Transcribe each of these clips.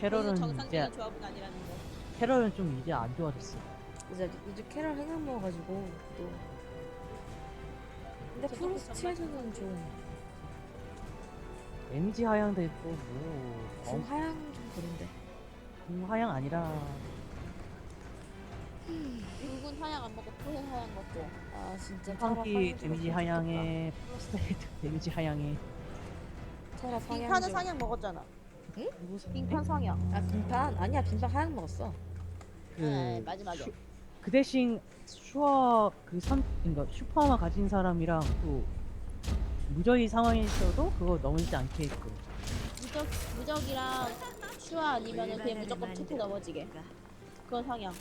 캐럴은 이제 정상적인 조합은 아니라는 거. 캐럴은 좀 이제 안 좋아졌어. 이제 이제 캐럴 행한 먹어가지고 또. 근데 저도 프로스트에서는 좀, 데미지 하향도 있고 뭐좀 어, 하향 좀 그런데. 음, 하향 아니라 붉은 하양 안 먹고 푸른 하양 먹고. 아 진짜 상향 데미지 좀 하향에 프로스테이트 데미지 하향에 상향 빙판은 좀. 상향 먹었잖아. 무슨 빙판 상향. 아 빙판 아니야 빙판 하향 먹었어. 네, 그, 마지막에. 슈- 그 대신 슈어 그 삼, 그러니까 슈퍼마 가진 사람이랑 또 무저희 상황에 있어도 그거 넘어지지 않게끔 무적 무적이랑 슈아 아니면은 그냥 무조건 투표 넘어지게. 그건 상향.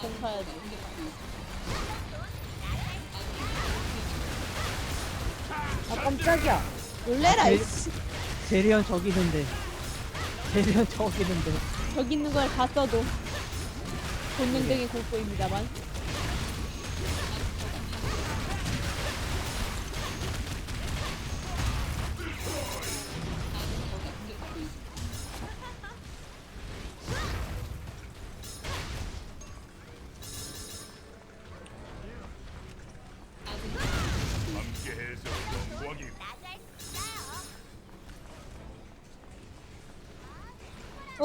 공사야지. 아 깜짝이야. 놀래라 제- 이씨. 제리언 저기 있는데 제리언 저기 있는데 저기 있는 걸 봤어도 본능적인 공포입니다만.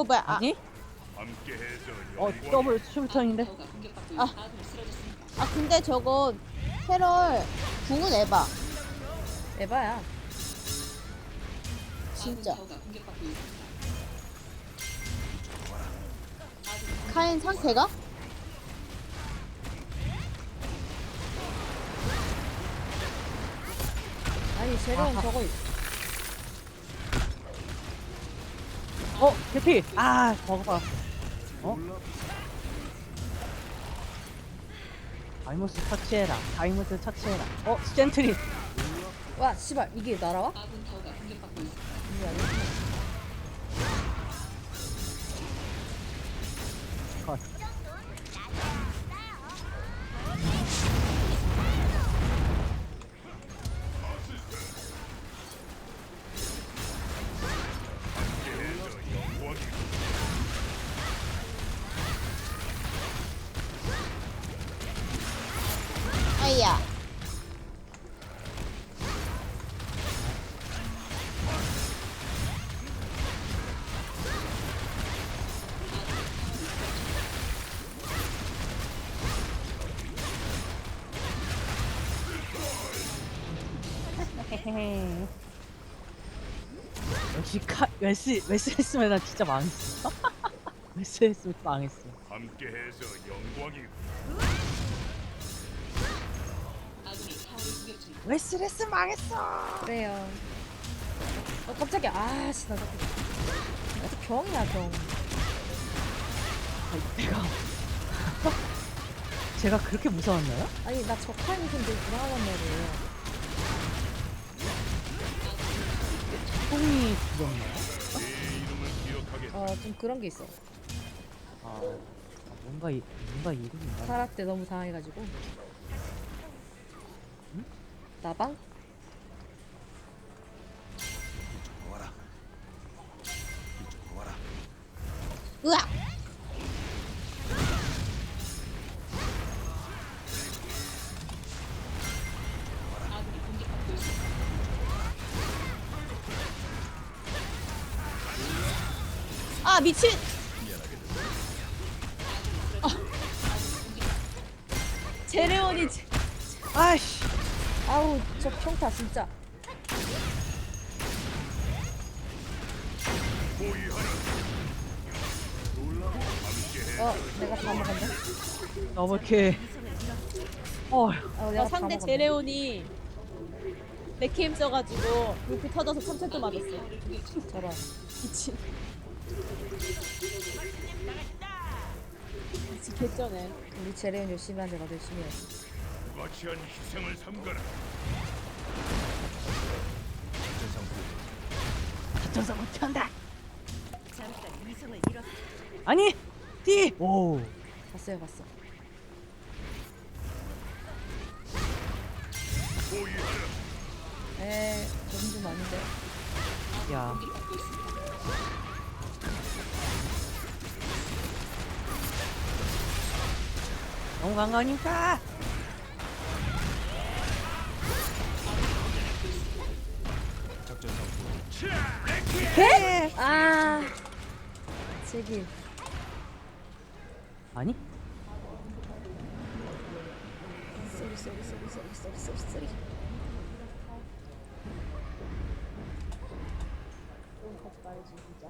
어 뭐야? 아, 아니? 어 더블 슈터인데 아 근데 저거 캐럴 궁은 에바. 에바야. 진짜. 카인 상태가? 아니 제리온 저거 어 개피 아 받았어 어? 다이모스 처치해라 다이모스 처치해라 어 센트리 와 씨발 이게 날아와? 이게 아니야? 컷 헤헤헤. 역시 카 웨스 웨스 했으면 나 진짜 망했어 웨스 했으면 망했어 함께해서 영광이 웨스 레스 망했어 그래요. 어 깜짝이야. 아씨 나 자꾸 나도 병이야 병. 내가 제가 그렇게 무서웠나요? 아니 나 적하니 근데 불안하단 말이에요. 내 이름을 기억하게 어좀 그런 게 있어. 아, 아, 뭔가 이, 뭔가 이름이 있나? 타라 때 너무 당해가지고. 나방? 으악. 미친. 아. 제레온이 제- 아이씨 아우 저 평타 진짜. 어 내가 다 먹었네. 더블킬 어어 내가 어, 다 상대 먹었네. 제레온이 맥케임 써가지고 루피 터져서 참채도 맞았어. 저런. 미친. 개쩌네. 우리 제레온 열심히 하는데 나도 열심히 해야지. 무가치한 희생을 삼가라. 전사 못한다. 아니, 띠. 오, 봤어요, 봤어. 에, 저분 좀 아닌데. 야. 너무 간거 아닙니까? 아, 제길. 아니? 쏘리 쏘리 쏘리 쏘리 쏘리 쏘리 쏘리. 좀 같이 말해줘 진짜.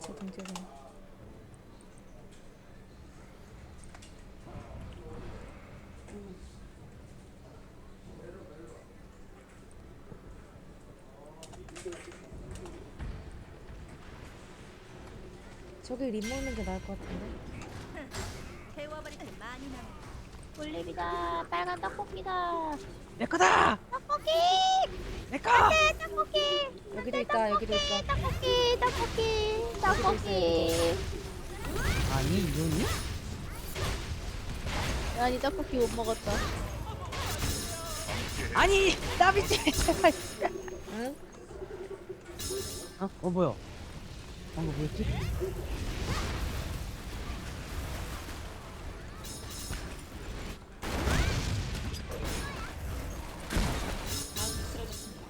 제 동작은. 저기 립 먹는 게 나을 것 같은데. 꿀립이다. 빨간 떡볶이다. 내 거다. 떡볶이. 내 거. 떡볶이. 여기도 있다, 여기도 있어. 떡볶이. 떡볶이. 떡볶이. 아니 이거니? 아니 떡볶이 못 먹었다. 아니 나비지 제발. 응? 어, 어 뭐야? 방금 뭐였지?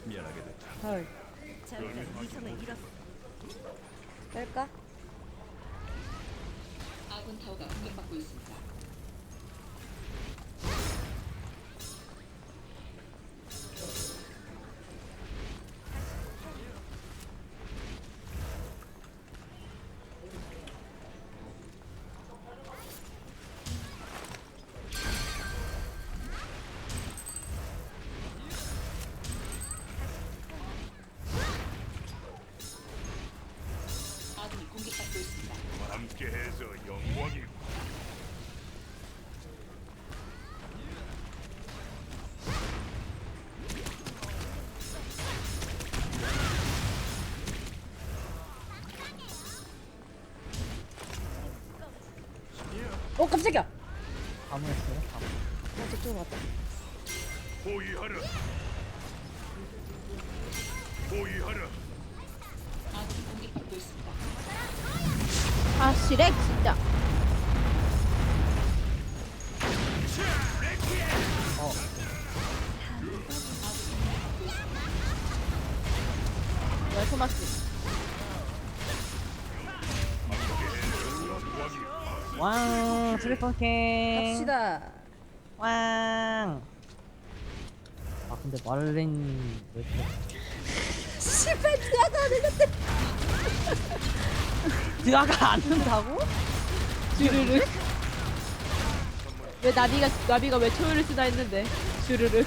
미안하게 됐다. 헐. 뺄까? 함께해서 어, 깜짝이야! 아무랬어요? 아무. 어, 저쪽으로 갔다. 호위하라. 호위하라. 아 시렉 진짜. 왜 토마스? 왕 슬리펀캔. 갑시다. 왕. 아 근데 왜 이렇게 씨발, 들어가, 내렸대. 드아가 안 된다고? 주르륵. 왜 나비가 나비가 왜 초열을 쓰나 했는데 주르륵.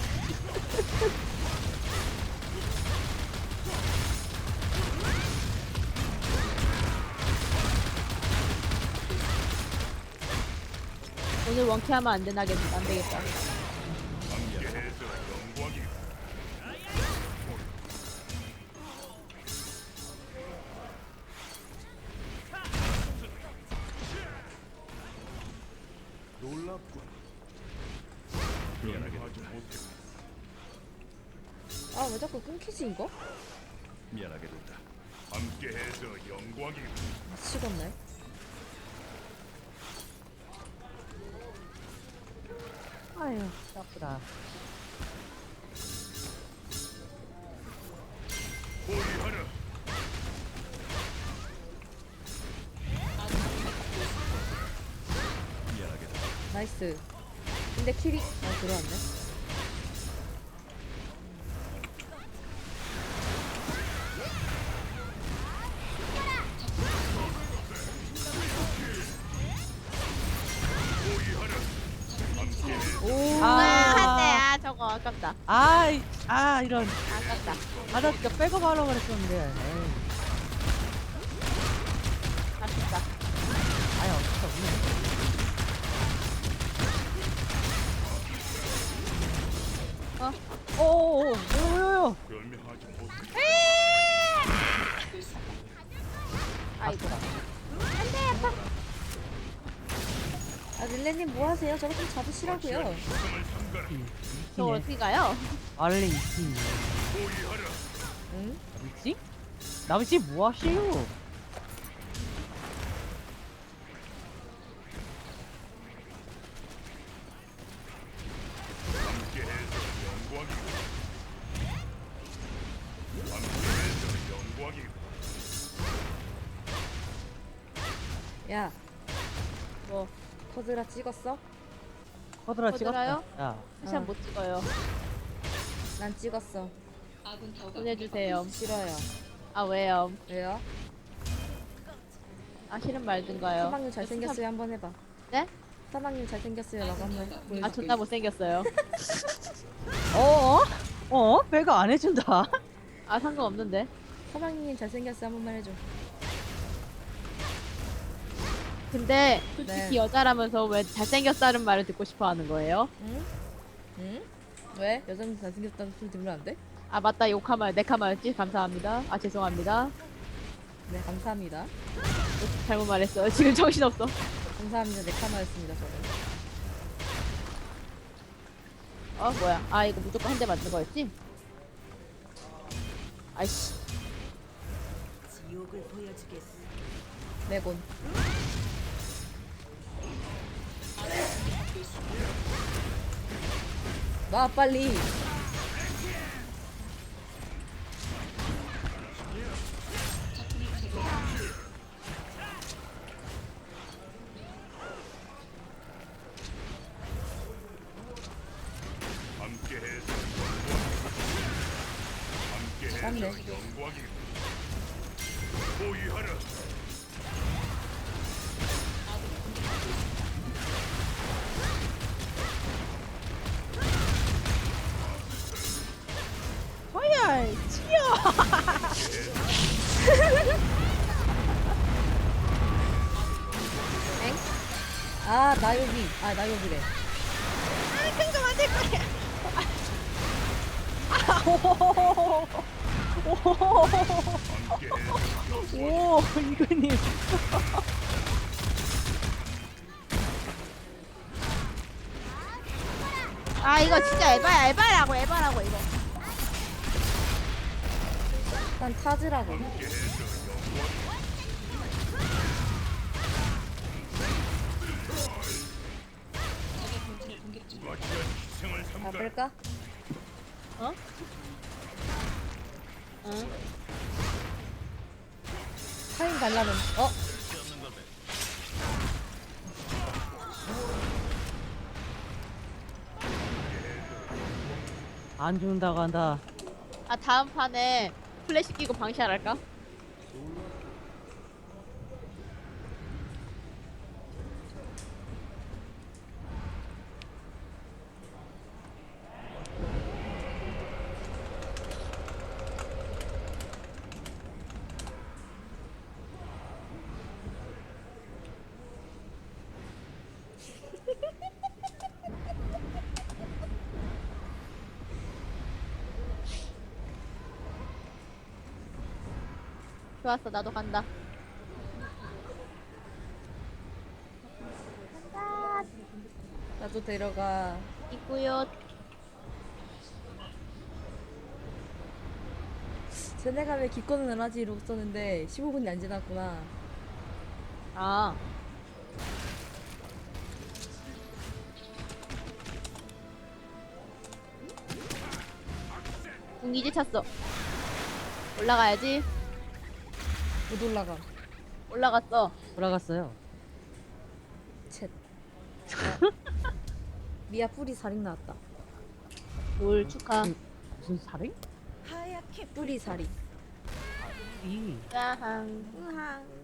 오늘 안 되나 겠 안 되겠다. 놀랍군. 미안하게 하지 못해. 아, 왜 자꾸 끊기지, 이거? 미안하게 됐다. 함께해서 영광이고. 미치겠네. 아유 아프다. 나이스. 근데 킬이, 아, 들어왔네. 아깝다. 아, 이- 아 이런. 아깝다. 아, 나 진짜 백업 하려고 그랬었는데. 에이, 아쉽다. 아예 없어, 없네. 어? 오오오, 요요요. 멸명하지 못해. 아이고. 아 릴레님 뭐 하세요? 저거 좀 잡으시라고요. 삼가라. 저 어떻게 가요? 있지. 포위하라. 응? 있지? 남씨 뭐 하시오? 함께해서 영광이고. 함께해서 영광이고. 야 뭐 커드라 찍었어? 커드라 커드라요? 찍었다. 야, 패션 어. 못 찍어요. 난 찍었어. 보내주세요. 싫어요. 아 왜요? 왜요? 아 싫은 말든가요. 사방님 잘생겼어요 한번 해봐. 네? 사방님 잘생겼어요 라고 한번 보여줄게. 아 존나 못생겼어요. 어? 어? 배가 안 해준다. 아 상관없는데. 사방님 잘생겼어요 한 번만 해줘. 근데 솔직히 네. 여자라면서 왜 잘생겼다는 말을 듣고 싶어 하는 거예요? 응? 응? 왜? 여자분 잘생겼다는 소리 들으면 안 돼? 아 맞다 욕하말 네카마였지 감사합니다. 아 죄송합니다. 네 감사합니다. 잘못 말했어요. 지금 정신 없어. 감사합니다. 네 카마였습니다 저는. 어 뭐야? 아 이거 무조건 한 대 맞는 거였지? 아이씨. 네곤. 놔 빨리. 함께해서 영 광이고. 함께해서 맞네. 영광이고. 포위하라. 아 나요비. 아 나요비래. 함께해서 오, 이거님. 아 이거 진짜 에바야 에바라고 에바라고 이거. 난 타즈라고. 잡을까? 어? 응. 타임 달라는. 어? 안 준다고 한다. 아 다음 판에 플래시 끼고 방시할까? 좋았어 나도 간다. 나도 데려가. 있고요. 쟤네가 왜 기권을 안 하지 이러고 썼는데 15분이 안 지났구나. 아. 궁 이제 찼어. 올라가야지. 못 올라가. 올라갔어. 돌아갔어요. 쳇. 아. 미아 뿌리 살인 나왔다. 올 축하. 무슨 살인? 뿌리 살인. 이. 야항. 으항.